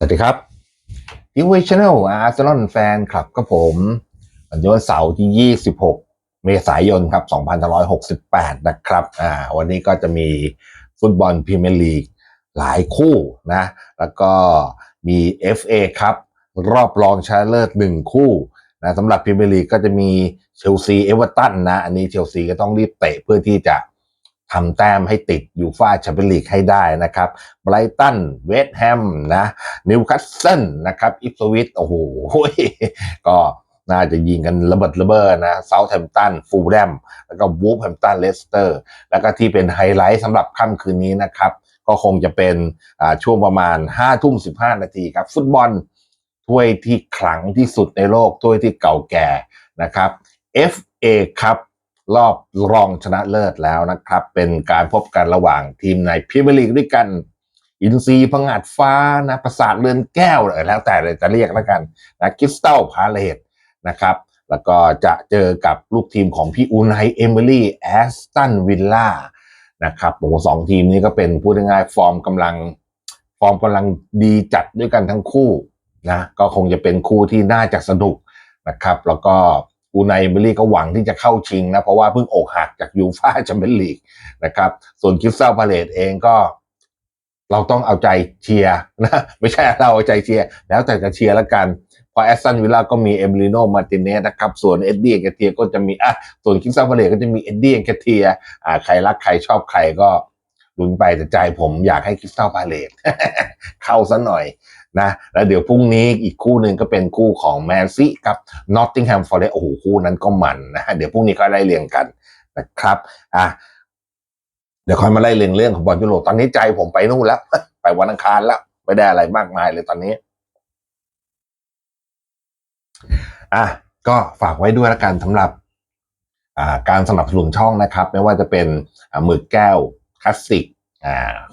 สวัสดีครับทีวีชแนลอาร์เซนอลแฟนคลับก็ผมวันนี้วันเสาร์ที่ 26 เมษายนครับ2568 นะครับอ่าวันนี้ก็จะมีฟุตบอลพรีเมียร์ลีกหลายคู่นะ แล้วก็มี FA ครับ รอบรองชนะเลิศหนึ่งคู่นะสำหรับพรีเมียร์ลีกก็จะมีเชลซีเอเวอร์ตันนะ อันนี้เชลซีก็ต้องรีบเตะเพื่อที่จะ ทำแต้มให้ติดยูฟ่าแชมเปี้ยนลีกให้ได้นะครับไบรตันเวสต์แฮมนะนิวคาสเซิลนะครับอิฟสวิตโอ้โหก็น่าจะยิงกันระเบิดระเบ้อนะเซาท์แฮมป์ตันฟูลแลมแล้วก็วูฟแฮมป์ตันเลสเตอร์ แล้วก็ที่เป็นไฮไลท์สำหรับค่ำคืนนี้นะครับ ก็คงจะเป็นช่วงประมาณ5ทุ่ม15 นาทีครับ ฟุตบอลถ้วยที่ขลังที่สุดในโลกถ้วยที่เก่าแก่นะครับ FA ครับ รอบรองชนะเลิศแล้วนะครับ เป็นการพบกันระหว่างทีมในพรีเมียร์ลีกด้วยกัน อินซีพังาดฟ้านะประสาทเรือนแก้วเออแล้วแต่เลยจะเรียกแล้วกันนะคริสตัลพาเลตนะครับ แล้วก็จะเจอกับลูกทีมของพี่อูไนเอมิลี่แอสตันวิลล่านะครับโอ้สองทีมนี้ก็เป็นพูดง่ายๆฟอร์มกำลัง ฟอร์มกำลังดีจัดด้วยกันทั้งคู่นะก็คงจะเป็นคู่ที่น่าจะสนุกนะครับ แล้วก็ อูไนเอมิลี่ก็หวังที่จะเข้าชิงนะ เพราะว่าเพิ่งอกหักจากยูฟ่าแชมเปี้ยนลีกนะครับ ส่วนคิสตัลพาเลตเองก็ เราต้องเอาใจเชียร์นะไม่ใช่เราเอาใจเชียร์แล้วแต่จะเชียร์แล้วกันพราะแอสตันวิลล่าก็มีเอมลิโนมาติเนสนะครับ ส่วนเอ็ดดี้เอนเกเทียก็จะมีอะส่วนคิงซัมเบเลก็จะมีเอ็ดดี้เอนเกเทียอ่าใครรักใครชอบใครก็ ลุ้นไปแต่ใจผมอยากให้คริสตัลพาเลตเข้าซะหน่อยนะแล้วเดี๋ยวพรุ่งนี้อีกคู่หนึ่งก็เป็นคู่ของแมนซีกับนอตติงแฮมฟอร์เรสโอ้โหคู่นั้นก็มันนะเดี๋ยวพรุ่งนี้ก็ไล่เรียงกันนะครับอะเดี๋ยวค่อยมาไล่เรียงเรื่องของบอลยุโรปตอนนี้ใจผมไปนู่นแล้ว ไปวันอังคารแล้วไม่ได้อะไรมากมายเลยตอนนี้อะก็ฝากไว้ด้วยละกันสำหรับอ่าการสนับสนุนช่องนะครับ ไม่ว่าจะเป็นหมึกแก้วคลาสสิกอ่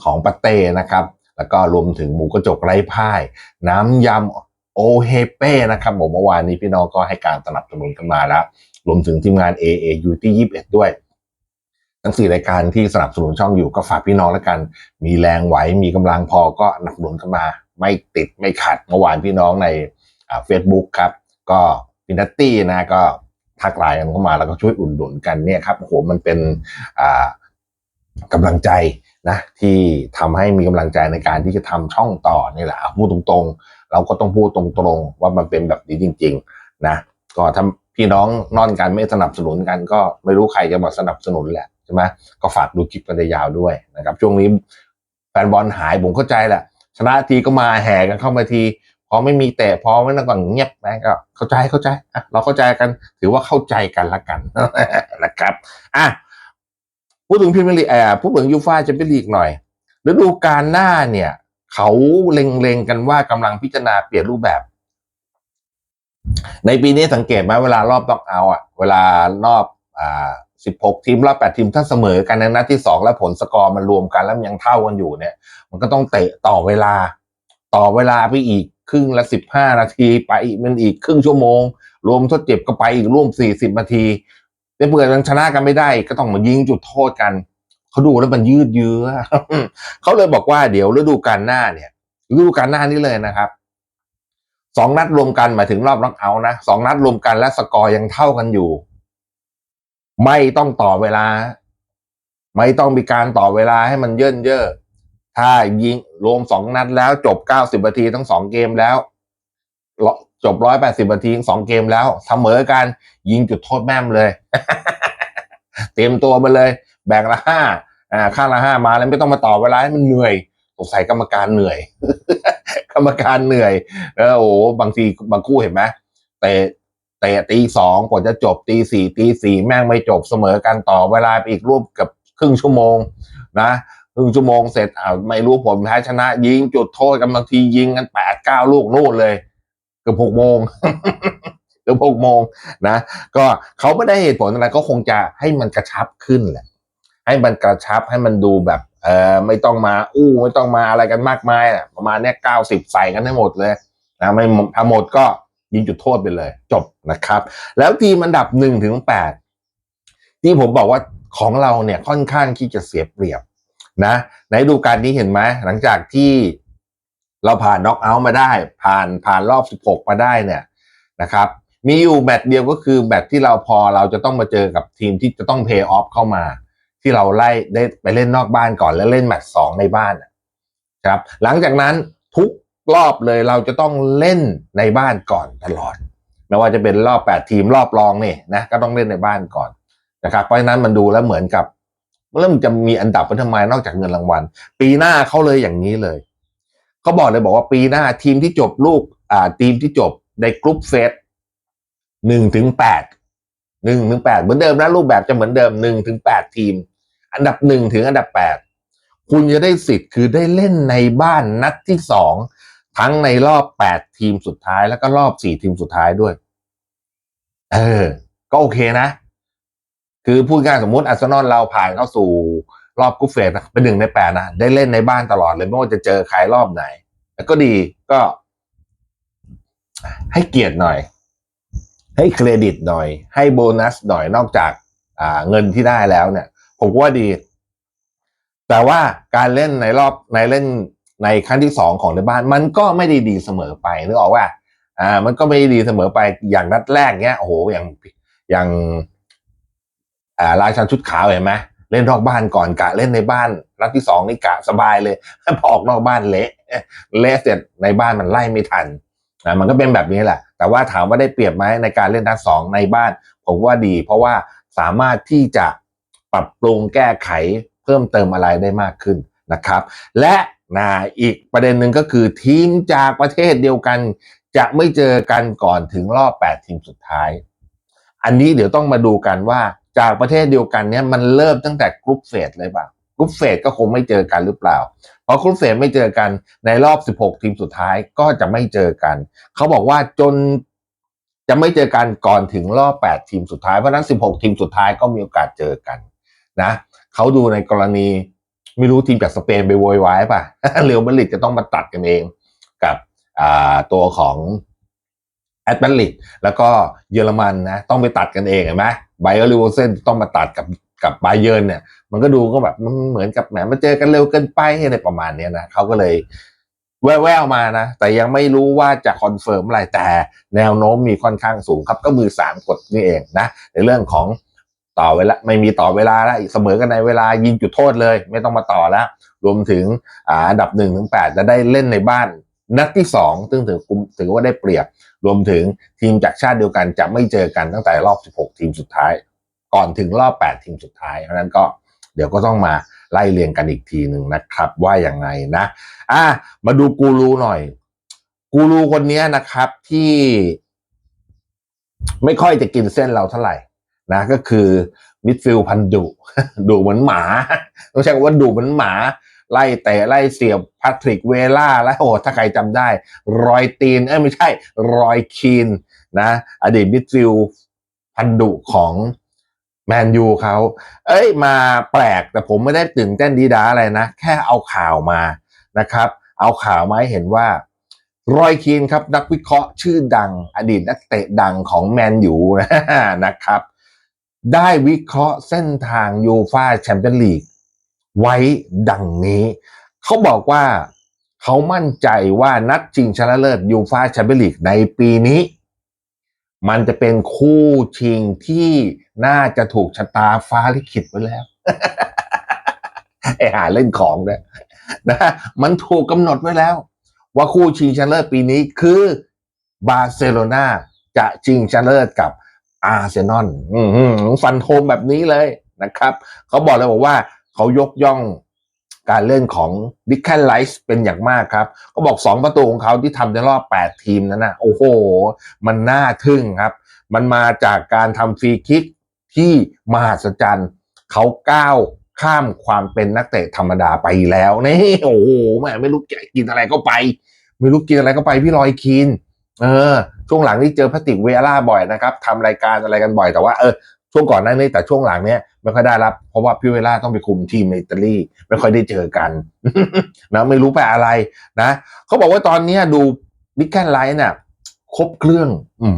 ของปาเต้นะครับ แล้วก็รวมถึงหมูกระจกไร้พ่าย น้ำยำโอเฮเป้นะครับผมเมื่อวานนี้พี่น้องก็ให้การสนับสนุนกันมาแล้ว รวมถึงทีมงาน AAU ที่21 ด้วยทั้งสี่รายการที่สนับสนุนช่องอยู่ก็ฝากพี่น้องแล้วกัน มีแรงไหวมีกำลังพอก็สนับสนุนกันมา ไม่ติดไม่ขัดเมื่อวานพี่น้องในเฟซบุ๊กครับ ก็พินัตตี้นะก็ทักไลน์กันเข้ามาแล้วก็ช่วยอุ่นหนุนกันเนี่ยครับโอ้โหมันเป็นอ่ากำลังใจ นะที่ทำให้มีกำลังใจในการที่จะทำช่องต่อนี่แหละพูดตรงๆ เราก็ต้องพูดตรงๆ ว่ามันเป็นแบบนี้จริง ๆ นะก็ถ้าพี่น้องนอนกันไม่สนับสนุนกัน ก็ไม่รู้ใครจะมาสนับสนุนแหละใช่ไหมก็ฝากดูคลิปกันยาวด้วยนะครับช่วงนี้แฟนบอลหายผมเข้าใจแหละชนะทีก็มาแห่กันเข้ามาทีพอไม่มีเตะพอไม่นั่งก็เงียบนะก็เข้าใจเข้าใจอะเราเข้าใจกันถือว่าเข้าใจกันละกันนะครับอะ พูดถึงพรีเมียร์ลีกแอร์พูดถึงยูฟ่าแชมเปี้ยนลีกหน่อยฤดูกาลหน้าเนี่ย เขาเล็งๆกันว่ากำลังพิจารณาเปลี่ยนรูปแบบ ในปีนี้สังเกตไหมเวลารอบต้องเอาอะ เวลารอบอ่าสิบหกทีมรอบแปดทีมถ้าเสมอกันในนัดที่สองแล้วผลสกอร์มันรวมกันแล้วมันยังเท่ากันอยู่เนี่ย มันก็ต้องเตะต่อเวลา ต่อเวลาไปอีกครึ่งละสิบห้านาที ไปอีกมันอีกครึ่งชั่วโมง รวมทดเจ็บก็ไปอีกร่วมสี่สิบนาที แต่เผื่อมันชนะกันไม่ได้ ก็ต้องมายิงจุดโทษกันเขาดูแล้วมันยืดเยื้อเขาเลยบอกว่าเดี๋ยวฤดูกาลหน้าเนี่ยฤดูกาลหน้านี้เลยนะครับสองนัดรวมกันหมายถึงรอบน็อกเอาท์นะสองนัดรวมกันและสกอร์ยังเท่ากันอยู่ ไม่ต้องต่อเวลา ไม่ต้องมีการต่อเวลาให้มันเยินเยอะถ้ายิงรวมสองนัดแล้วจบเก้าสิบนาทีทั้งสองเกมแล้ว จบร้อยแปดสิบนาทีทั้งสองเกมแล้วเสมอกันยิงจุดโทษแม่มเลย เตรียมตัวมาเลย แบ่งละห้าอ่าข้างละห้ามาแล้วไม่ต้องมาต่อเวลาให้มันเหนื่อยสงสัยกรรมการเหนื่อย กรรมการเหนื่อยเออโอ้บางทีบางคู่เห็นไหมเตะเตะตีสองกว่าจะจบตีสี่ตีสี่แม่งไม่จบเสมอกันต่อเวลาไปอีกรูปกับครึ่งชั่วโมงนะครึ่งชั่วโมงเสร็จอ่าไม่รู้ผลแพ้ชนะ ยิงจุดโทษกันบางทียิงกันแปดเก้าลูกนู่นเลย เกือบหกโมงเกือบหกโมงนะ ก็เขาไม่ได้เหตุผลอะไรก็คงจะให้มันกระชับขึ้นแหละ ให้มันกระชับให้มันดูแบบ เออไม่ต้องมาอู้ไม่ต้องมาอะไรกันมากมายอะประมาณเนี้ยเก้าสิบใส่กันให้หมดเลยนะไม่ถ้าหมดก็ยิงจุดโทษไปเลย จบนะครับ แล้วทีมอันดับหนึ่งถึงแปดที่ผมบอกว่าของเราเนี่ยค่อนข้างที่จะเสียเปรียบนะในฤดูกาลนี้เห็นไหมหลังจากที่ เราผ่านน็อกเอาท์มาได้ ผ่านผ่านรอบ 16 มาได้เนี่ยนะครับ มีอยู่แมตช์เดียวก็คือแมตช์ที่เราพอเราจะต้องมาเจอกับทีมที่จะต้องเพย์ออฟเข้ามา ที่เราไล่ได้ไปเล่นนอกบ้านก่อนแล้วเล่นแมตช์สองในบ้านนะครับ หลังจากนั้นทุกรอบเลยเราจะต้องเล่นในบ้านก่อนตลอดไม่ว่าจะเป็นรอบ 8 ทีมรอบรองเนี่ยนะก็ต้องเล่นในบ้านก่อนนะครับเพราะฉะนั้นมันดูแล้วเหมือนกับเริ่มจะมีอันดับไว้ทำไมนอกจากเงินรางวัล ปีหน้าเขาเลยอย่างนี้เลย เขาบอกเลยบอกว่าปีหน้าทีมที่จบลูกอ่าทีมที่จบในกรุ๊ปเฟสหนึ่งถึงแปดหนึ่งถึงแปดเหมือนเดิมนะรูปแบบจะเหมือนเดิมหนึ่งถึงแปดทีม อันดับหนึ่งถึงอันดับแปดคุณจะได้สิทธิ์คือได้เล่นในบ้านนัดที่สองทั้งในรอบแปดทีมสุดท้ายแล้วก็รอบสี่ทีมสุดท้ายด้วย เออ ก็โอเคนะ คือพูดง่ายสมมติอาร์เซนอลเราผ่านเข้าสู่ รอบกรุ๊ปเฟสนะเป็นหนึ่งในแปดนะได้เล่นในบ้านตลอดเลยไม่ว่าจะเจอใครรอบไหน แล้วก็ดีก็ ให้เกียรติหน่อย ให้เครดิตหน่อย ให้โบนัสหน่อยนอกจากเงินที่ได้แล้วเนี่ย ผมว่าดี แต่ว่าการเล่นในรอบในเล่นในครั้งที่สองของในบ้าน มันก็ไม่ได้ดีเสมอไปนึกออกว่า อ่า มันก็ไม่ได้ดีเสมอไปอย่างนัดแรกเนี้ยโอ้โหอย่างอย่างอ่าราชันชุดขาวเห็นไหม เล่นนอกบ้านก่อนกะเล่นในบ้านนัดที่สองนี่กะสบายเลยพอออกนอกบ้านเละเละเสร็จในบ้านมันไล่ไม่ทันนะมันก็เป็นแบบนี้แหละ แต่ว่าถามว่าได้เปรียบไหมในการเล่นนัดสองในบ้าน ผมว่าดี เพราะว่าสามารถที่จะปรับปรุงแก้ไขเพิ่มเติมอะไรได้มากขึ้นนะครับ และนะอีกประเด็นหนึ่งก็คือทีมจากประเทศเดียวกัน จะไม่เจอกันก่อนถึงรอบ 8 ทีมสุดท้าย อันนี้เดี๋ยวต้องมาดูกันว่า จากประเทศเดียวกันเนี้ยมันเริ่มตั้งแต่กรุ๊ปเฟสเลยป่ะกรุ๊ปเฟสก็คงไม่เจอกันหรือเปล่า เพราะกรุ๊ปเฟสไม่เจอกันในรอบ 16 ทีมสุดท้ายก็จะไม่เจอกัน เขาบอกว่าจนจะไม่เจอกันก่อนถึงรอบ 8 ทีมสุดท้ายเพราะนั้น 16 ทีมสุดท้ายก็มีโอกาสเจอกันนะเขาดูในกรณีไม่รู้ทีมจากสเปนไปโวยวายป่ะเรอัลมาดริดจะต้องมาตัดกันเองกับตัวของ แอตแลนติกแล้วก็เยอรมันนะต้องไปตัดกันเองเห็นไหมไบเออร์ลิเวอเซนต้องมาตัดกับกับไบเยิร์นเนี่ย มันก็ดูก็แบบมันเหมือนกับแหมมาเจอกันเร็วเกินไปอะไรประมาณนี้นะเขาก็เลยแว่วๆมานะ แต่ยังไม่รู้ว่าจะคอนเฟิร์มอะไรแต่แนวโน้มมีค่อนข้างสูงครับ ก็มือสามกดนี่เองนะ ในเรื่องของต่อเวลาไม่มีต่อเวลาแล้วเสมอกันในเวลายิงจุดโทษเลย ไม่ต้องมาต่อแล้ว รวมถึงอ่าอันดับหนึ่งถึงแปดจะได้เล่นในบ้าน นัดที่สองซึ่งถือกุมถือว่าได้เปรียบ รวมถึงทีมจากชาติเดียวกันจะไม่เจอกันตั้งแต่รอบ 16 ทีมสุดท้าย ก่อนถึงรอบ 8 ทีมสุดท้ายเพราะนั้นก็เดี๋ยวก็ต้องมาไล่เรียงกันอีกทีหนึ่งนะครับ ว่าอย่างไงนะอะมาดูกูรูหน่อย กูรูคนนี้นะครับที่ ไม่ค่อยจะกินเส้นเราเท่าไหร่นะ ก็คือมิดฟิลพันดุ ดุเหมือนหมา ต้องใช้คำว่าดุเหมือนหมา ไล่เตะไล่เสียบแพทริกเวล่าและโอ้ถ้าใครจำได้ รอยตีน เอ้ไม่ใช่ รอยคีนนะอดีตมิดฟิลพันดุของแมนยูเขาเอ้ยมาแปลกแต่ผมไม่ได้ตื่นเต้นดีดาอะไรนะ แค่เอาข่าวมานะครับ เอาข่าวมาให้เห็นว่า รอยคีนครับ นักวิเคราะห์ชื่อดัง อดีตนักเตะดังของแมนยูนะครับ ได้วิเคราะห์เส้นทางยูฟาแชมเปี้ยนลีก ไว้ดังนี้ เขาบอกว่าเขามั่นใจว่านัดชิงชนะเลิศยูฟาแชมเปี้ยนลีกในปีนี้ มันจะเป็นคู่ชิงที่น่าจะถูกชะตาฟ้าลิขิตไว้แล้วไอหาเล่นของเนี่ยนะมันถูกกำหนดไว้แล้ว ว่าคู่ชิงชนะเลิศปีนี้คือบาร์เซโลนาจะชิงชนะเลิศกับอาร์เซนอลฟันโทมแบบนี้เลยนะครับ เขาบอกเลยบอกว่า เขายกย่องการเล่นของดิคแคนไลส์เป็นอย่างมากครับเขาบอกสองประตูของเขาที่ทำในรอบ 8 ทีมนั้นนะโอ้โห มันน่าทึ่งครับ มันมาจากการทำฟรีคิกที่มหัศจรรย์เขาก้าวข้ามความเป็นนักเตะธรรมดาไปแล้วนี่โอ้โหแม่ไม่รู้กินอะไรก็ไป ไม่รู้กินอะไรก็ไปพี่ลอยคีนเออช่วงหลังนี่เจอพลาสติกเวล่าบ่อยนะครับทำรายการอะไรกันบ่อยแต่ว่าเออ ช่วงก่อนหน้านี้แต่ช่วงหลังเนี้ยไม่ค่อยได้รับ เพราะว่าพี่เวล่าต้องไปคุมทีมในอิตาลีไม่ค่อยได้เจอกันนะไม่รู้ไปอะไรนะเขาบอกว่าตอนเนี้ดูบิ๊กแคนไลท์เนี่ยครบเครื่อง อื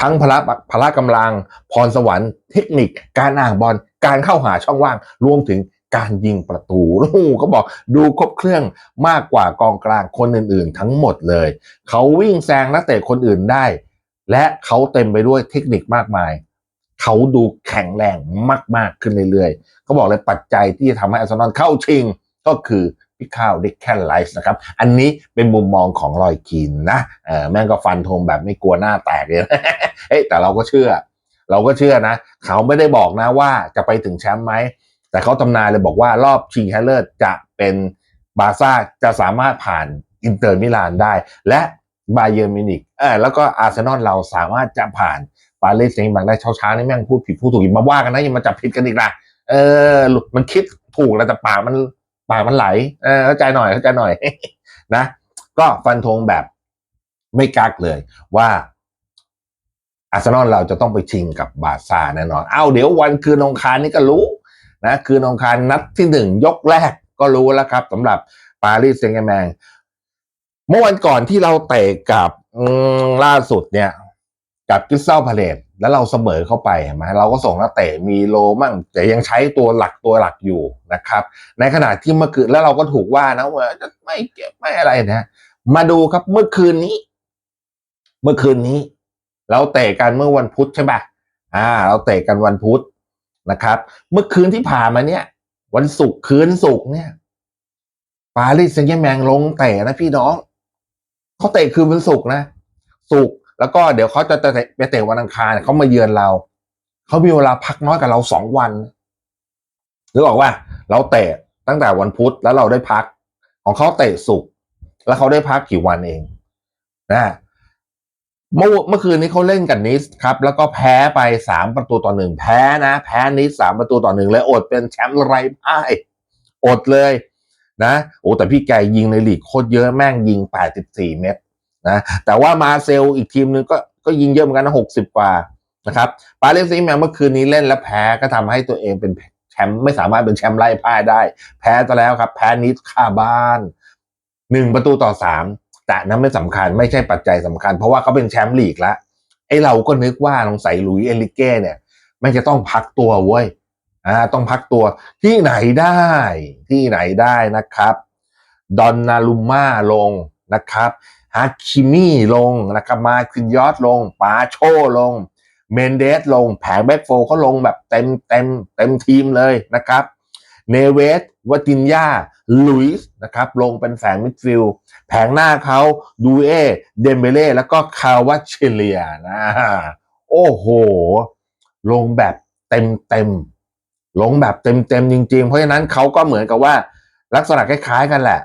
ทั้งพละพละกำลัง พรสวรรค์ เทคนิค การอ่างบอล การเข้าหาช่องว่าง รวมถึงการยิงประตูโอ้โหก็บอกดูครบเครื่องมากกว่ากองกลางคนอื่น ๆ ทั้งหมดเลย เขาวิ่งแซงนักเตะคนอื่นได้ และเขาเต็มไปด้วยเทคนิคมากมาย เขาดูแข็งแรงมากๆขึ้นเรื่อยๆเขาบอกเลยปัจจัยที่จะทำให้อาร์เซนอลเข้าชิงก็คือพี่ข้าวดิแคนไลส์นะครับ อันนี้เป็นมุมมองของลอยคีนนะเออแม่งก็ฟันธงแบบไม่กลัวหน้าแตกเลยเฮ้แต่เราก็เชื่อ เราก็เชื่อนะ เขาไม่ได้บอกนะว่าจะไปถึงแชมป์ไหม แต่เขาตำนายเลยบอกว่ารอบชิงชนะเลิศจะเป็นบาร์ซ่าจะสามารถผ่านอินเตอร์มิลานได้ และ บาเยอร์มินิกเออแล้วก็อาร์เซนอลเราสามารถจะผ่านปารีสแซงต์แร์งได้เช้าๆนี่แม่งพูดผิดพูดถูกอย่ามาว่ากันนะอย่ามาจับผิดกันอีกนะเออมันคิดถูกแล้วแต่ปากมันปากมันไหลเออเข้าใจหน่อยเข้าใจหน่อยนะ ก็ฟันธงแบบไม่กักเลยว่าอาร์เซนอลเราจะต้องไปชิงกับบาซ่าแน่นอน เอาเดี๋ยววันคืนองคารนี่ก็รู้นะคืนองคารนัดที่หนึ่งยกแรกก็รู้แล้วครับสำหรับปารีสแซงต์แร์แมง เมื่อวันก่อนที่เราเตะกับล่าสุดเนี่ย กับกิสเซลพาเลตแล้วเราเสมอเข้าไปเห็นไหมเราก็ส่งนักเตะมีโลมั่งแต่ยังใช้ตัวหลักตัวหลักอยู่นะครับ ในขณะที่เมื่อคืนแล้วเราก็ถูกว่านะว่าไม่เก็บไม่อะไรนะมาดูครับเมื่อคืนนี้ เมื่อคืนนี้ เราเตะกันเมื่อวันพุธใช่ปะอ่า เราเตะกันวันพุธนะครับ เมื่อคืนที่ผ่านมาเนี่ย วันศุกร์คืนศุกร์เนี่ยปารีสแซงต์แมงลงเตะนะพี่น้อง เขาเตะคืนวันศุกร์นะศุกร์แล้วก็เดี๋ยวเขาจะเตะไปเตะวันอังคารเขามาเยือนเราเขามีเวลาพักน้อยกับเราสองวันหรือบอกว่า เราเตะตั้งแต่วันพุธแล้วเราได้พัก ของเขาเตะศุกร์แล้วเขาได้พักกี่วันเองนะเมื่อเมื่อคืนนี้เขาเล่นกับนิสครับ แล้วก็แพ้ไปสามประตูต่อหนึ่งแพ้นะ แพ้นิสสามประตูต่อหนึ่งเลยอดเป็นแชมป์ไรพ่ายอดเลย นะโอ้แต่พี่แกยิงในลีกโคตรเยอะแม่งยิง 84 เม็ดนะแต่ว่ามาเซลอีกทีมนึงก็ก็ยิงเยอะเหมือนกันนะ60 กว่านะครับปาเลสซีแมงเมื่อคืนนี้เล่นแล้วแพ้ก็ทำให้ตัวเองเป็นแชมป์ไม่สามารถเป็นแชมป์ไล่พ่ายได้ แพ้ซะแล้วครับ แพ้นิสคาบ้านหนึ่งประตูต่อสามแต่นั้นไม่สำคัญไม่ใช่ปัจจัยสำคัญ เพราะว่าเขาเป็นแชมป์ลีกแล้วไอ้เราก็นึกว่าลงใส่ลุยเอลิเก้เนี่ยไม่จะต้องพักตัวเว้ย อ่าต้องพักตัวที่ไหนได้ที่ไหนได้นะครับ ดอนนารุม่าลงนะครับฮาคิมี่ลงนะครับมาคินยอดลงปาโชลง เมนเดสลงแผงแบ็กโฟเขาลงแบบเต็มเต็มเต็มทีมเลยนะครับเนเวสวตินยาลุยส์นะครับลงเป็นแฝงมิดฟิลด์แผงหน้าเขาดูเอเดมเบเล่แล้วก็คาวาเชเลียนะ โอ้โห ลงแบบเต็มเต็ม ลงแบบเต็มเต็มจริง ๆ เพราะฉะนั้นเขาก็เหมือนกับว่า ลักษณะคล้ายๆกันแหละ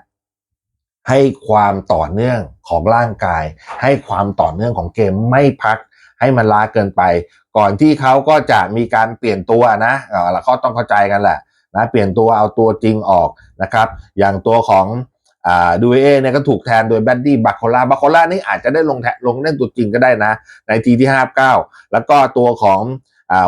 ให้ความต่อเนื่องของร่างกาย ให้ความต่อเนื่องของเกมไม่พัก ให้มันล้าเกินไป ก่อนที่เขาก็จะมีการเปลี่ยนตัวนะเออแล้วเขาต้องเข้าใจกันแหละนะเปลี่ยนตัวเอาตัวจริงออกนะครับ อย่างตัวของดูเอเนี่ยก็ถูกแทนโดยแบดดี้บัคโคล่าบัคโคล่านี่อาจจะได้ลงแทลงเล่นตัวจริงก็ได้นะ ในทีที่ห้าเก้าแล้วก็ตัวของ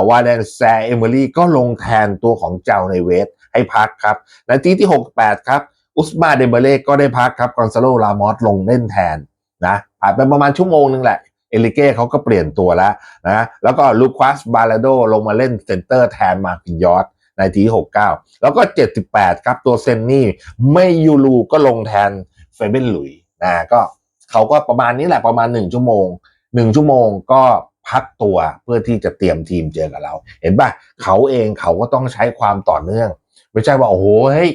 วาเลนแซเอมิลี่ก็ลงแทนตัวของเจ้าในเวสให้พักครับนาทีที่หกแปดครับ อุสมาเดเบเล่ก็ได้พักครับกอนซาโลรามอสลงเล่นแทนนะผ่านไปประมาณชั่วโมงนึงแหละเอลิเก้เขาก็เปลี่ยนตัวแล้วนะแล้วก็ลูคัสบาลาโดลงมาเล่นเซนเตอร์แทนมาคินยอสในทีหกเก้าแล้วก็เจ็ดสิบแปดครับตัวเซนนี่ไม่ยูรูก็ลงแทนเฟเบนหลุยนะก็เขาก็ประมาณนี้แหละประมาณหนึ่งชั่วโมงหนึ่งชั่วโมงก็ พักตัวเพื่อที่จะเตรียมทีมเจอกับเรา เห็นป่ะเขาเองเขาก็ต้องใช้ความต่อเนื่อง ไม่ใช่ว่าโอ้โหเฮ้ย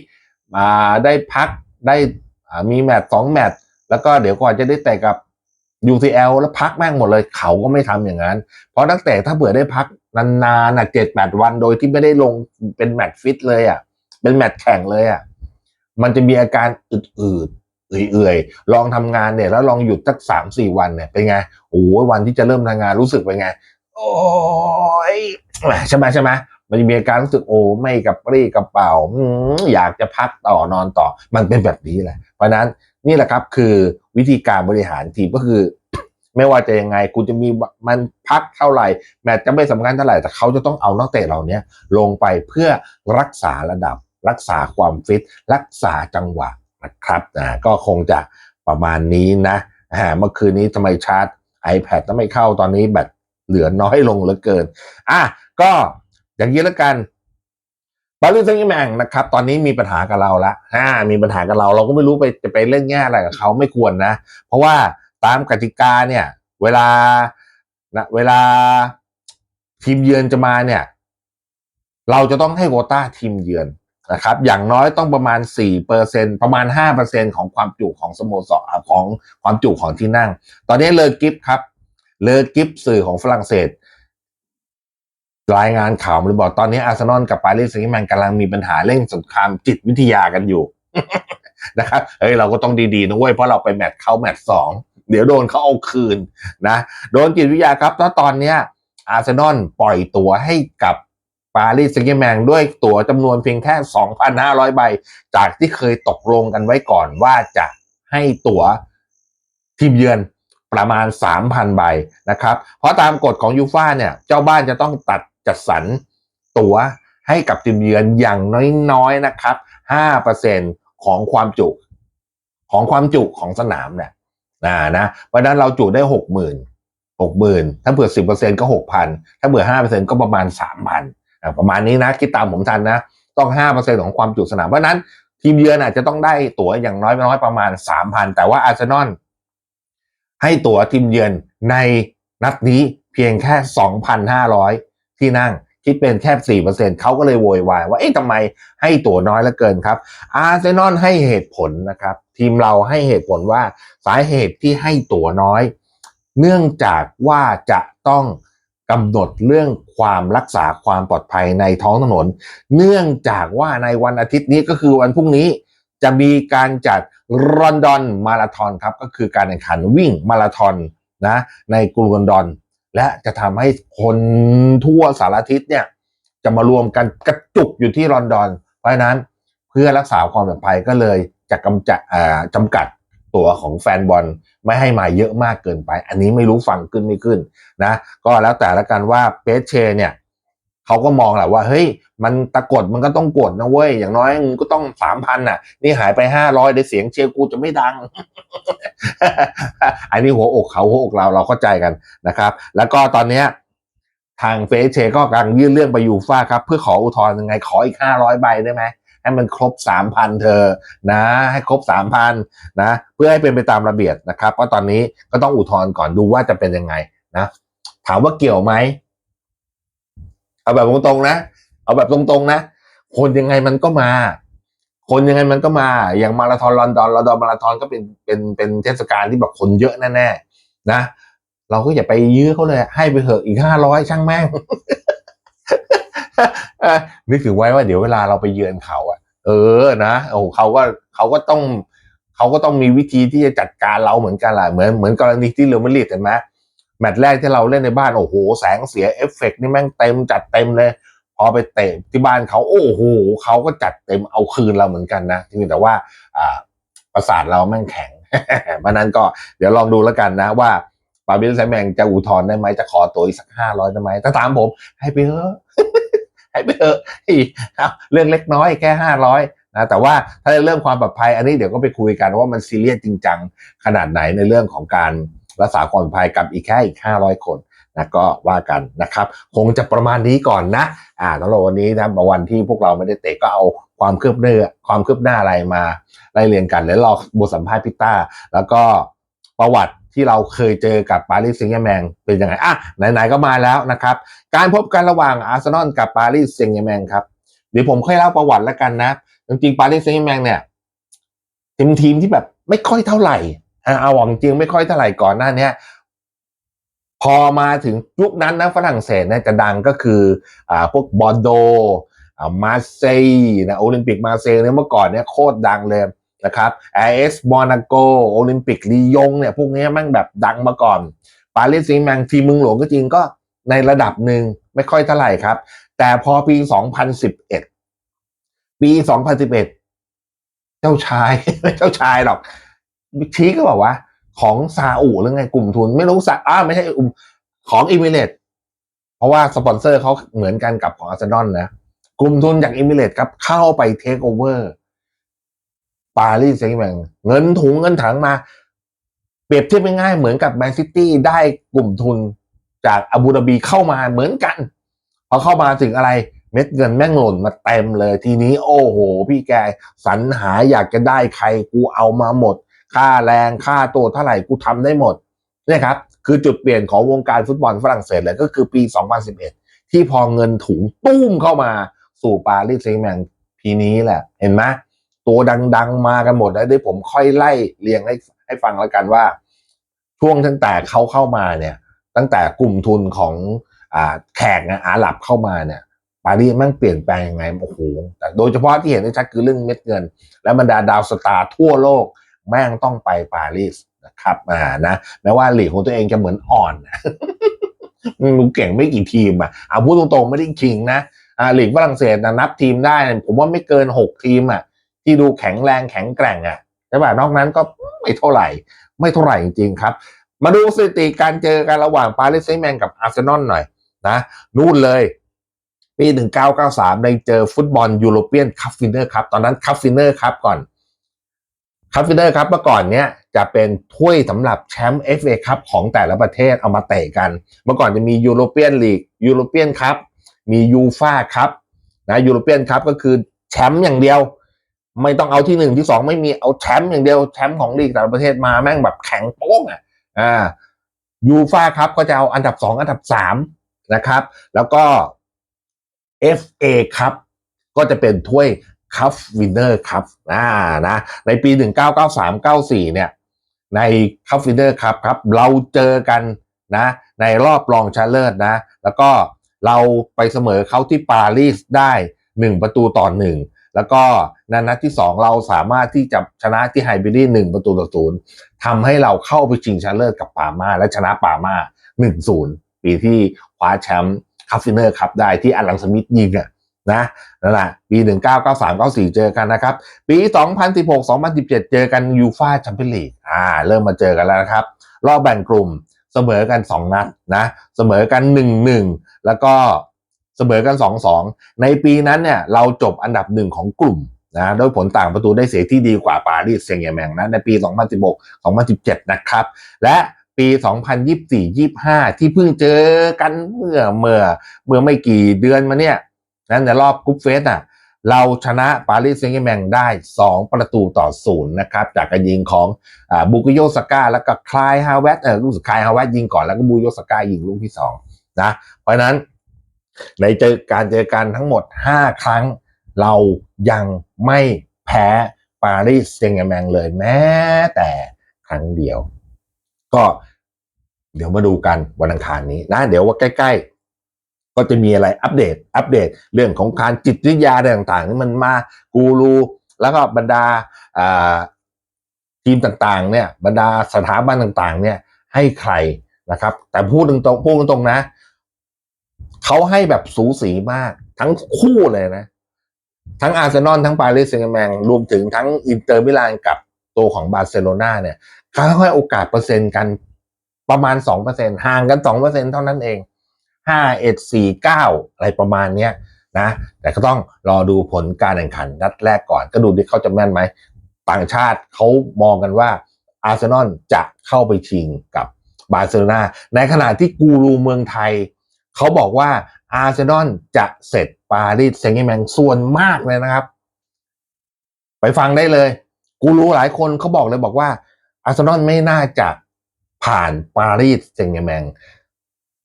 มาได้พักได้มีแมตช์สองแมตช์แล้วก็เดี๋ยวก่อนจะได้แต่กับ UCL แล้วพักแม่งหมดเลยเขาก็ไม่ทำอย่างนั้น เพราะนักเตะถ้าเผื่อได้พักนานๆนะเจ็ดแปดวันโดยที่ไม่ได้ลงเป็นแมตช์ฟิตเลยอะเป็นแมตช์แข่งเลยอะมันจะมีอาการอืดๆ เอื่อยๆ ลองทำงานเนี่ยแล้วลองหยุดสักสามสี่วันเนี่ยเป็นไงโอ้วันที่จะเริ่มทำงานรู้สึกเป็นไง โอ้ยใช่ไหมใช่ไหมมันจะมีอาการรู้สึกโอ้ไม่กับปรี้กระเป๋าอยากจะพักต่อนอนต่อ มันเป็นแบบนี้แหละ เพราะฉะนั้นนี่แหละครับคือวิธีการบริหารทีมก็คือ ไม่ว่าจะยังไงคุณจะมีมันพักเท่าไหร่ แมตช์จะไม่สำคัญเท่าไหร่แต่เขาจะต้องเอานักเตะเหล่านี้ลงไปเพื่อรักษาระดับ รักษาความฟิต รักษาจังหวะ นะครับอ่าก็คงจะประมาณนี้นะอ่าเมื่อคืนนี้ทำไมชาร์จ iPad แล้วไม่เข้าตอนนี้แบตเหลือน้อยลงเหลือเกิน อะก็อย่างนี้แล้วกันปารีสแซงต์แร์แมงนะครับ ตอนนี้มีปัญหากับเราละอ่ามีปัญหากับเราเราก็ไม่รู้ไปจะไปเล่นแง่อะไรกับเขาไม่ควรนะ เพราะว่าตามกติกาเนี่ย เวลานะเวลาทีมเยือนจะมาเนี่ย เราจะต้องให้โควต้าทีมเยือน นะครับอย่างน้อยต้องประมาณ4เปอร์เซ็นประมาณ5เปอร์เซ็นของความจุของสโมสรของความจุของที่นั่ง ตอนนี้เลอกิฟครับเลอกิฟสื่อของฝรั่งเศส รายงานข่าวมาบอกตอนนี้อาร์เซนอลกับปารีสแซงต์แร์แมงกำลังมีปัญหาเร่งสงครามจิตวิทยากันอยู่นะครับเฮ้ยเราก็ต้องดีๆนะเว้ยเพราะเราไปแมตช์เขาแมตช์สองเดี๋ยวโดนเขาเอาคืนนะ โดนจิตวิทยาครับแล้วตอนเนี้ยอาร์เซนอลปล่อยตัวให้กับ ปารีสแซงต์แมงด้วยตั๋วจำนวนเพียงแค่ 2,500 ใบ จากที่เคยตกลงกันไว้ก่อนว่าจะให้ตั๋วทีมเยือนประมาณ 3,000 ใบนะครับ เพราะตามกฎของยูฟ่าเนี่ยเจ้าบ้านจะต้องตัดจัดสรรตั๋วให้กับทีมเยือนอย่างน้อยๆนะครับ 5%ของความจุของความจุของสนามเนี่ยนะนะเพราะฉะนั้นเราจุได้หกหมื่นหกหมื่นถ้าเผื่อสิบเปอร์เซ็นก็หกพันถ้าเผื่อห้าเปอร์เซ็นก็ประมาณสามพัน ประมาณนี้นะคิดตามผมทันนะ ต้องห้าเปอร์เซ็นของความจุสนาม เพราะนั้นทีมเยือนอาจจะต้องได้ตั๋วอย่างน้อยน้อยประมาณสามพันแต่ว่าอาร์เซนอลให้ตั๋วทีมเยือนในนัดนี้เพียงแค่สองพันห้าร้อยที่นั่งคิดเป็นแค่สี่เปอร์เซ็นเขาก็เลยโวยวายว่า เอ๊ะทำไมให้ตั๋วน้อยเหลือเกินครับ อาร์เซนอลให้เหตุผลนะครับ ทีมเราให้เหตุผลว่าสาเหตุที่ให้ตั๋วน้อย เนื่องจากว่าจะต้อง กำหนดเรื่องความรักษาความปลอดภัยในท้องถนน เนื่องจากว่าในวันอาทิตย์นี้ก็คือวันพรุ่งนี้จะมีการจัดรอนดอนมาราธอนครับ ก็คือการแข่งขันวิ่งมาราธอนนะในกรุงลอนดอน และจะทำให้คนทั่วสารทิศเนี่ยจะมารวมกันกระจุกอยู่ที่ลอนดอน เพราะฉะนั้นเพื่อรักษาความปลอดภัยก็เลยจะกำจัดจำกัด ตัวของแฟนบอลไม่ให้มาเยอะมากเกินไป อันนี้ไม่รู้ฟังขึ้นไม่ขึ้นนะก็แล้วแต่ละกันว่าเปเชเนี่ยเขาก็มองแหละว่าเฮ้ยมันตะกดมันก็ต้องกดนะเว้ยอย่างน้อยมึงก็ต้องสามพันน่ะ นี่หายไปห้าร้อยได้เสียงเชียร์กูจะไม่ดัง อันนี้หัวอกเขาหัวอกเราเราเข้าใจกันนะครับ แล้วก็ตอนเนี้ยทางเฟเชก็กำลังยื่นเรื่องไปยูฟ่าครับ เพื่อขออุทธรณ์ยังไงขออีกห้าร้อยใบได้ไหม ให้มันครบสามพันเธอนะ ให้ครบสามพันนะ เพื่อให้เป็นไปตามระเบียบนะครับเพราะตอนนี้ก็ต้องอุทธรณ์ก่อนดูว่าจะเป็นยังไงนะ ถามว่าเกี่ยวไหมเอาแบบตรงๆนะ เอาแบบตรงๆนะ คนยังไงมันก็มา คนยังไงมันก็มา อย่างมาราธอนลอนดอนลอนดอนมาราธอนก็เป็นเป็นเป็นเทศกาลที่แบบคนเยอะแน่ๆนะ เราก็อย่าไปยื้อเขาเลย ให้ไปเถอะอีกห้าร้อยช่างแม่ง นึกถึงไว้ว่าเดี๋ยวเวลาเราไปเยือนเขาอะเออนะโอ้เขาก็เขาก็ต้องเขาก็ต้องมีวิธีที่จะจัดการเราเหมือนกันแหละเหมือนเหมือนกรณีที่เรอัลมาดริดเห็นไหมแมตช์แรกที่เราเล่นในบ้านโอ้โห แสงเสียเอฟเฟกต์นี่แม่งเต็มจัดเต็มเลยพอไปเตะที่บ้านเขาโอ้โหเขาก็จัดเต็มเอาคืนเราเหมือนกันนะที่แต่ว่าอ่าประสาทเราแม่งแข็งเพราะนั้นก็เดี๋ยวลองดูแล้วกันนะว่าปาบิลไซแมงจะอุทธรณ์ได้ไหมจะขอตัวอีกสักห้าร้อยได้ไหมถ้าถามผมให้ไปเถอะ ไปเถอะเอาเรื่องเล็กน้อยแค่ห้าร้อยนะแต่ว่าถ้าเรื่องความปลอดภัยอันนี้เดี๋ยวก็ไปคุยกันว่ามันซีเรียสจริงจังขนาดไหนในเรื่องของการรักษาความปลอดภัยกับอีกแค่อีกห้าร้อยคนนะก็ว่ากันนะครับ คงจะประมาณนี้ก่อนนะอ่าสำหรับวันนี้นะวันที่พวกเราไม่ได้เตะก็เอาความคืบหน้าความคืบหน้าอะไรมาไล่เรียงกันแล้วรอบทสัมภาษณ์พิต้าแล้วก็ประวัติ ที่เราเคยเจอกับปารีสแซงต์แมงเป็นยังไงอะไหนๆก็มาแล้วนะครับ การพบกันระหว่างอาร์เซนอลกับปารีสแซงต์แมงครับเดี๋ยวผมค่อยเล่าประวัติแล้วกันนะ จริงๆปารีสแซงต์แมงเนี่ยเป็นทีมที่แบบไม่ค่อยเท่าไหร่อะเอาหวังจริงไม่ค่อยเท่าไหร่ก่อนหน้าเนี้ยพอมาถึงยุคนั้นนะฝรั่งเศสเนี่ยจะดังก็คืออ่าพวกบอร์โดอ่ามาเซย์นะโอลิมปิกมาเซย์เนี่ยเมื่อก่อนเนี่ยโคตรดังเลย นะครับเอสโมนาโกโอลิมปิกลียงเนี่ยพวกนี้แม่งแบบดังมาก่อนปารีสแซงต์แมงทีมเมืองหลวงก็จริงก็ในระดับหนึ่งไม่ค่อยเท่าไหร่ครับ แต่พอปี 2011 ปี 2011 เจ้าชายไม่เจ้าชายหรอกชี้ก็บอกว่า ของซาอุหรือไงกลุ่มทุน ไม่รู้ซาอ้าไม่ใช่อุมของอิมิเรตเพราะว่าสปอนเซอร์เขาเหมือนกันกับของอาร์เซนอลนะกลุ่มทุนจากอิมิเรตครับเข้าไปเทคโอเวอร์ ปารีสแซงต์แมงเงินถุงเงินถังมา เปรียบเทียบง่ายๆเหมือนกับแมนซิตี้ได้กลุ่มทุนจากอาบูดาบีเข้ามาเหมือนกันพอเข้ามาถึงอะไรเม็ดเงินแม่งหล่นมาเต็มเลย ทีนี้โอ้โห พี่แกสรรหาอยากจะได้ใครกูเอามาหมด ค่าแรงค่าตัวเท่าไหร่กูทำได้หมดเนี่ยครับ คือจุดเปลี่ยนของวงการฟุตบอลฝรั่งเศสเลยก็คือปี 2011 ที่พอเงินถุงตุ้มเข้ามาสู่ปารีสแซงต์แมงปีนี้แหละ เห็นไหม ตัวดัง ๆ มากันหมดแล้วเดี๋ยวผมค่อยไล่เรียงให้ให้ฟังแล้วกันว่า ช่วงตั้งแต่เขาเข้ามาเนี่ย ตั้งแต่กลุ่มทุนของอ่าแขกนะอาหรับเข้ามาเนี่ยปารีสแม่งเปลี่ยนแปลงยังไงโอ้โหแต่โดยเฉพาะที่เห็นได้ชัดคือเรื่องเม็ดเงิน และบรรดาดาวสตาร์ทั่วโลก แม่งต้องไปปารีสนะครับอ่านะแม้ว่าหลีกของตัวเองจะเหมือนอ่อนมันเก่งไม่กี่ทีมอะเอาพูดตรงๆไม่ได้คิงนะอ่าลีกฝรั่งเศสนะนับทีมได้ ผมว่าไม่เกินหกทีมอะ ที่ดูแข็งแรงแข็งแกร่งอะใช่ป่ะนอกนั้นก็ไม่เท่าไหร่ ไม่เท่าไหร่จริงๆครับ มาดูสถิติการเจอกันระหว่างปารีสแซงต์แมงกับอาร์เซนอลหน่อยนะนู่นเลยปี 1993ในเจอฟุตบอลยูโรเปียนคัพฟินเนอร์ครับตอนนั้นคัพฟินเนอร์ครับก่อนคัพฟินเนอร์ครับเมื่อก่อนเนี้ยจะเป็นถ้วยสำหรับแชมป์เอฟเอคัพของแต่ละประเทศเอามาเตะกัน เมื่อก่อนจะมียูโรเปียนลีกยูโรเปียนคัพมียูฟาคัพนะยูโรเปียนคัพก็คือแชมป์อย่างเดียว ไม่ต้องเอาที่หนึ่งที่สองไม่มีเอาแชมป์อย่างเดียวแชมป์ของลีกแต่ละประเทศมาแม่งแบบแข็งโป๊กอะอ่ายูฟาครับก็จะเอาอันดับสองอันดับสามนะครับ แล้วก็ FA ครับก็จะเป็นถ้วยคัพวินเนอร์ครับอ่านะในปี 1993-94 เนี่ย ในคัพวินเนอร์ครับครับ เราเจอกันนะ ในรอบรองชนะเลิศนะ แล้วก็เราไปเสมอเขาที่ปารีสได้ 1 ประตูต่อหนึ่ง แล้วก็ในนัดที่ 2 เราสามารถที่จะชนะที่ไฮเบรีหนึ่งประตูต่อศูนย์ทำให้เราเข้าไปชิงชนะเลิศกับปามาและชนะปามา1-0ปีที่คว้าแชมป์คัฟฟินเนอร์ครับได้ที่อลังสมิธยิงอะนะนั่นแหละปี 1993 94 เจอกันนะครับ ปี 2016 2017 เจอกันยูฟาแชมเปี้ยนลีกอ่า เริ่มมาเจอกันแล้วนะครับ รอบแบ่งกลุ่มเสมอกัน 2 นัดนะ เสมอกัน 1-1 แล้วก็ เสมอกัน 2-2 ในปีนั้นเนี่ยเราจบอันดับหนึ่งของกลุ่มนะโดยผลต่างประตูได้เสียที่ดีกว่าปารีสเซงต์แมงนะในปี 2016-2017 นะครับ และปี 2024-25 ที่เพิ่งเจอกันเมื่อเมื่อเมื่อไม่กี่เดือนมาเนี่ยนั้นในรอบกรุ๊ปเฟสอะเราชนะปารีสเซงต์แมงได้ 2 ประตูต่อศูนย์นะครับ จากการยิงของอ่าบุกโยสก้าแล้วก็คลายฮาวเวตเออลูกสุดคลายฮาวเวตยิงก่อนแล้วก็บุกโยสก้ายิงลูกที่2นะเพราะฉะนั้น ในเจอการเจอกันทั้งหมด 5 ครั้ง เรายังไม่แพ้ปารีสเซงต์แมงเลยแม้แต่ครั้งเดียว ก็เดี๋ยวมาดูกันวันอังคารนี้นะ เดี๋ยวว่าใกล้ๆ ก็จะมีอะไรอัปเดต อัปเดต เรื่องของการจิตวิทยาอะไรต่างๆที่มันมากูรูแล้วก็บรรดาทีมต่างๆ เนี่ย บรรดาสถาบันต่างๆ เนี่ย ให้ใครนะครับ แต่พูดตรงๆพูดตรงๆนะ เขาให้แบบสูสีมาก ทั้งคู่เลยนะ ทั้งอาร์เซนอลทั้งปารีสแซงต์แมงรวมถึงทั้งอินเตอร์มิลานกับตัวของบาร์เซโลนาเนี่ยเขาให้โอกาสเปอร์เซ็นต์กันประมาณสองเปอร์เซ็นห่างกันสองเปอร์เซ็นเท่านั้นเองห้าเอ็ดสี่เก้าอะไรประมาณเนี้ยนะ แต่ก็ต้องรอดูผลการแข่งขันนัดแรกก่อน ก็ดูดิเขาจะแม่นไหม ต่างชาติเขามองกันว่าอาร์เซนอลจะเข้าไปชิงกับบาร์เซโลนาในขณะที่กูรูเมืองไทย เขาบอกว่าอาร์เซนอลจะเสร็จปารีสเซงต์แมงส่วนมากเลยนะครับ ไปฟังได้เลย กูรู้หลายคนเขาบอกเลยบอกว่าอาร์เซนอลไม่น่าจะผ่านปารีสเซงต์แมง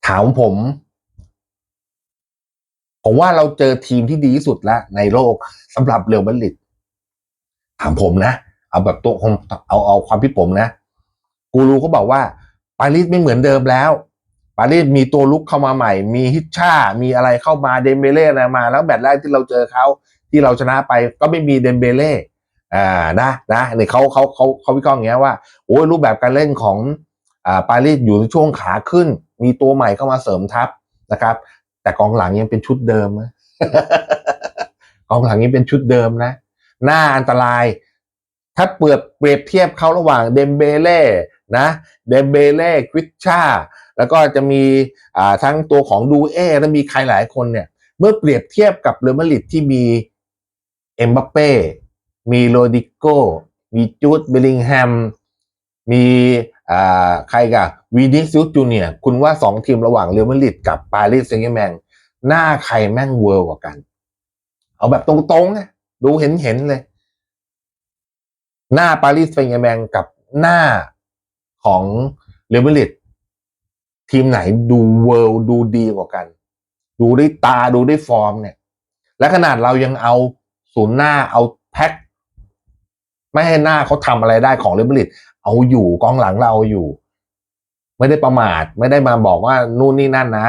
ถามผม ผมว่าเราเจอทีมที่ดีที่สุดแล้วในโลกสำหรับเรอัลมาดริดถามผมนะ เอาแบบตัวผมเอาเอาความคิดผมนะ กูรูเขาบอกว่าปารีสไม่เหมือนเดิมแล้ว ปารีสมีตัวลุกเข้ามาใหม่ มีฮิชชา มีอะไรเข้ามาเดมเบเล่อะไรมา แล้วแบตแรกที่เราเจอเขาที่เราชนะไปก็ไม่มีเดมเบเล่อ่านะนะเนี่ยเขาเขาเขาเขาวิเคราะห์อย่างเงี้ยว่าโอ้ยรูปแบบการเล่นของอ่าปารีสอยู่ในช่วงขาขึ้น มีตัวใหม่เข้ามาเสริมทัพนะครับ แต่กองหลังยังเป็นชุดเดิมนะกองหลังยังเป็นชุดเดิมนะ หน้าอันตราย ถ้าเปรียบเปรียบเทียบเขาระหว่างเดมเบเล่นะเดมเบเล่ควิชชา แล้วก็จะมีทั้งตัวของดูเอและมีใครหลายคนเนี่ย เมื่อเปรียบเทียบกับเรอัลมาดริดที่มีเอ็มบัปเป้มีโรดิโกมีจูดเบลลิงแฮมมีใครกับวีนิซิอุสจูเนียคุณว่าสองทีมระหว่างเรอัลมาดริดกับปารีสแซงต์แมงหน้าใครแม่งเวอร์กว่ากัน เอาแบบตรงๆนะดูเห็นเห็นๆเลย หน้าปารีสเซงต์แมงกับหน้าของเรอัลมาดริด ทีมไหนดูเวิลด์ดูดีกว่ากัน ดูด้วยตาดูด้วยฟอร์มเนี่ย และขนาดเรายังเอาศูนย์หน้าเอาแพ็คไม่ให้หน้าเขาทำอะไรได้ของเรอัลมาดริดเอาอยู่กองหลังเราเอาอยู่ ไม่ได้ประมาท ไม่ได้มาบอกว่านู่นนี่นั่นนะ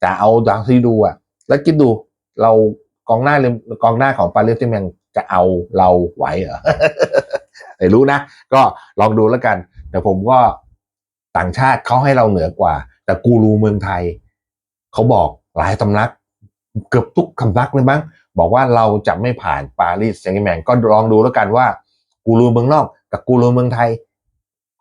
แต่เอาดังที่ดูอะแล้วคิดดูเรากองหน้าเรอัลกองหน้าของปารีสแซงต์แมงจะเอาเราไหวเหรอไม่รู้นะ ก็ลองดูแล้วกัน แต่ผมก็ต่างชาติเขาให้เราเหนือกว่า แต่กูรูเมืองไทย เขาบอกหลายสำนัก เกือบทุกสำนักเลยมั้งบอกว่าเราจะไม่ผ่านปารีสแซงต์แมงก็ลองดูแล้วกันว่ากูรูเมืองนอก กับกูรูเมืองไทย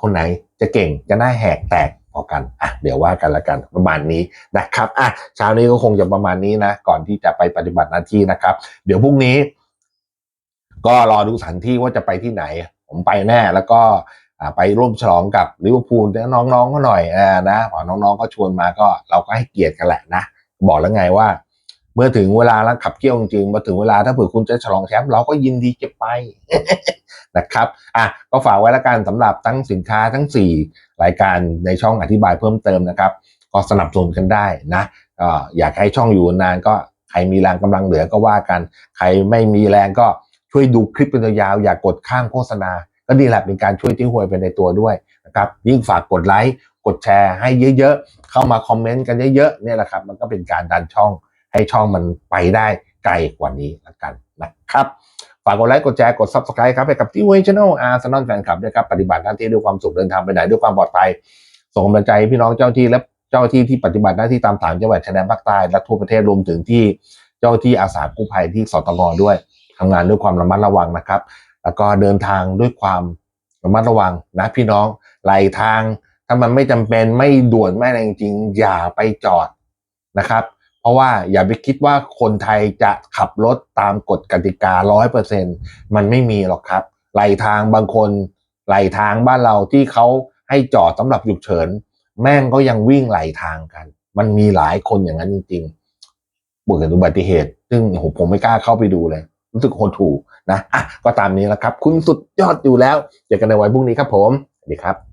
คนไหนจะเก่งจะน่าแหกแตกพอกันอะเดี๋ยวว่ากันละกันประมาณนี้นะครับอะเช้านี้ก็คงจะประมาณนี้นะ ก่อนที่จะไปปฏิบัติหน้าที่นะครับ เดี๋ยวพรุ่งนี้ ก็รอดูสถานที่ว่าจะไปที่ไหน ผมไปแน่แล้วก็ ไปร่วมฉลองกับลิเวอร์พูลน้องๆก็หน่อยอ่านะพอน้องๆก็ชวนมาก็เราก็ให้เกียรติกันแหละนะบอกแล้วไงว่า เมื่อถึงเวลาแล้วขับเคี่ยวจริงๆมาถึงเวลาถ้าเผื่อคุณจะฉลองแชมป์เราก็ยินดีจะไปนะครับอะก็ฝากไว้แล้วกันสำหรับทั้งสินค้าทั้ง 4 รายการในช่องอธิบายเพิ่มเติมนะครับ ก็สนับสนุนกันได้นะก็อยากให้ช่องอยู่นานก็ใครมีแรงกำลังเหลือก็ว่ากัน ใครไม่มีแรงก็ช่วยดูคลิปเป็นยาวๆอย่ากกดข้ามโฆษณา ก็ดีแหละเป็นการช่วยที่หวยไปในตัวด้วยนะครับยิ่งฝากกดไลค์กดแชร์ให้เยอะๆ เข้ามาคอมเมนต์กันเยอะๆเนี่ยแหละครับ มันก็เป็นการดันช่องให้ช่องมันไปได้ไกลกว่านี้ละกันนะครับ ฝากกดไลค์กดแชร์กด subscribe ครับให้กับที่เวช Channel อาร์ซนอลแฟนคลับด้วยครับ ปฏิบัติหน้าที่ด้วยความสุขเดินทางไปไหนด้วยความปลอดภัย ส่งกำลังใจให้พี่น้องเจ้าที่และเจ้าที่ที่ปฏิบัติหน้าที่ตามฐานจังหวัดชายแดนภาคใต้และทั่วประเทศรวมถึงที่เจ้าที่อาสากู้ภัยที่สตงด้วยทำงานด้วยความระมัดระวังนะครับ แล้วก็เดินทางด้วยความระมัดระวังนะพี่น้องไหลทาง ถ้ามันไม่จำเป็นไม่ด่วนไม่อะไรจริงๆ อย่าไปจอดนะครับ เพราะว่าอย่าไปคิดว่าคนไทยจะขับรถตามกฎกติการ้อยเปอร์เซ็นมันไม่มีหรอกครับไหลทางบางคนไหลทางบ้านเราที่เขาให้จอดสำหรับฉุกเฉิน แม่งก็ยังวิ่งไหลทางกัน มันมีหลายคนอย่างนั้นจริงๆบวกกับอุบัติเหตุ ซึ่งโอ้โหผมไม่กล้าเข้าไปดูเลย รู้สึกโหดถูกนะอะก็ตามนี้แหละครับ คุณสุดยอดอยู่แล้วเจอกันในวันพรุ่งนี้ครับผมสวัสดีครับ